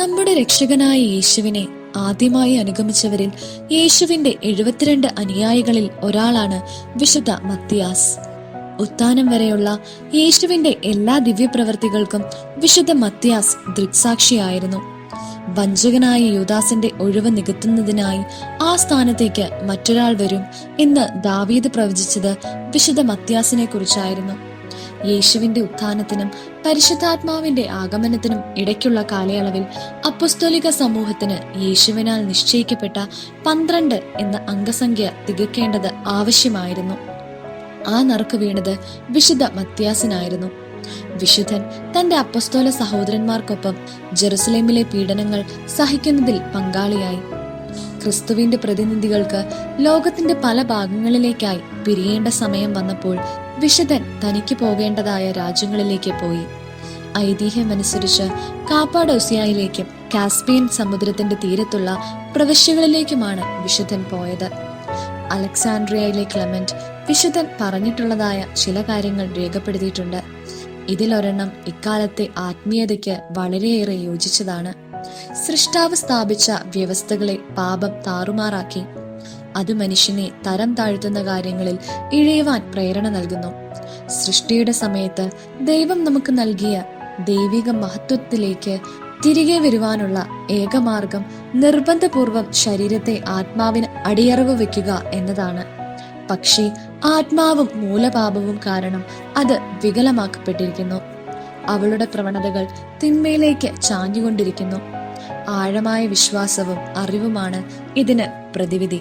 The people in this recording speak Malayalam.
നമ്മുടെ രക്ഷകനായ യേശുവിനെ ആദ്യമായി അനുഗമിച്ചവരിൽ യേശുവിന്റെ എഴുപത്തിരണ്ട് അനുയായികളിൽ ഒരാളാണ് വിശുദ്ധ മത്തിയാസ്. ഉത്ഥാനം വരെയുള്ള യേശുവിന്റെ എല്ലാ ദിവ്യപ്രവർത്തികൾക്കും വിശുദ്ധ മത്തിയാസ് ദൃക്സാക്ഷിയായിരുന്നു. വഞ്ചകനായ യുദാസിന്റെ ഒഴിവ് നികത്തുന്നതിനായി ആ സ്ഥാനത്തേക്ക് മറ്റൊരാൾ വരും എന്ന് ദാവീദ് പ്രവചിച്ചത് വിശുദ്ധ മത്യാസിനെ കുറിച്ചായിരുന്നു. യേശുവിന്റെ ഉത്ഥാനത്തിനും പരിശുദ്ധാത്മാവിന്റെ ആഗമനത്തിനും ഇടയ്ക്കുള്ള കാലയളവിൽ അപ്പസ്തോലിക സമൂഹത്തിന് യേശുവിനാൽ നിശ്ചയിക്കപ്പെട്ട പന്ത്രണ്ട് എന്ന അംഗസംഖ്യ തികക്കേണ്ടത് ആവശ്യമായിരുന്നു. ആ നറുക്ക് വീണത് വിശുദ്ധ മത്യാസിനായിരുന്നു വിശുദ്ധൻ തന്റെ അപ്പസ്തോല സഹോദരന്മാർക്കൊപ്പം ജെറുസലേമിലെ പീഡനങ്ങൾ സഹിക്കുന്നതിൽ പങ്കാളിയായി. ക്രിസ്തുവിന്റെ പ്രതിനിധികൾക്ക് ലോകത്തിന്റെ പല ഭാഗങ്ങളിലേക്കായി പിരിയേണ്ട സമയം വന്നപ്പോൾ വിശുദ്ധൻ തനിക്ക് പോകേണ്ടതായ രാജ്യങ്ങളിലേക്ക് പോയി. ഐതിഹ്യമനുസരിച്ച് കാപ്പാഡോസിയയിലേക്കും കാസ്പിയൻ സമുദ്രത്തിന്റെ തീരത്തുള്ള പ്രവിശ്യകളിലേക്കുമാണ് വിശുദ്ധൻ പോയത്. അലക്സാൻഡ്രിയയിലെ ക്ലമന്റ് വിശുദ്ധൻ പറഞ്ഞിട്ടുള്ളതായ ചില കാര്യങ്ങൾ രേഖപ്പെടുത്തിയിട്ടുണ്ട്. ഇതിലൊരെണ്ണം ഇക്കാലത്തെ ആത്മീയതയ്ക്ക് വളരെയേറെ യോജിച്ചതാണ്. സൃഷ്ടാവ് സ്ഥാപിച്ച വ്യവസ്ഥകളെ പാപം താറുമാറാക്കി. അത് മനുഷ്യനെ തരം താഴ്ത്തുന്ന കാര്യങ്ങളിൽ ഇഴയുവാൻ പ്രേരണ നൽകുന്നു. സൃഷ്ടിയുടെ സമയത്ത് ദൈവം നമുക്ക് നൽകിയ ദൈവിക മഹത്വത്തിലേക്ക് തിരികെ വരുവാനുള്ള ഏകമാർഗം നിർബന്ധപൂർവം ശരീരത്തെ ആത്മാവിന് അടിയറവ് വെക്കുക എന്നതാണ്. പക്ഷേ ആത്മാവും മൂലപാപവും കാരണം അത് വികലമാക്കപ്പെട്ടിരിക്കുന്നു. അവളുടെ പ്രവണതകൾ തിന്മയിലേക്ക് ചാഞ്ഞുകൊണ്ടിരിക്കുന്നു. ആഴമായ വിശ്വാസവും അറിവുമാണ് ഇതിന് പ്രതിവിധി.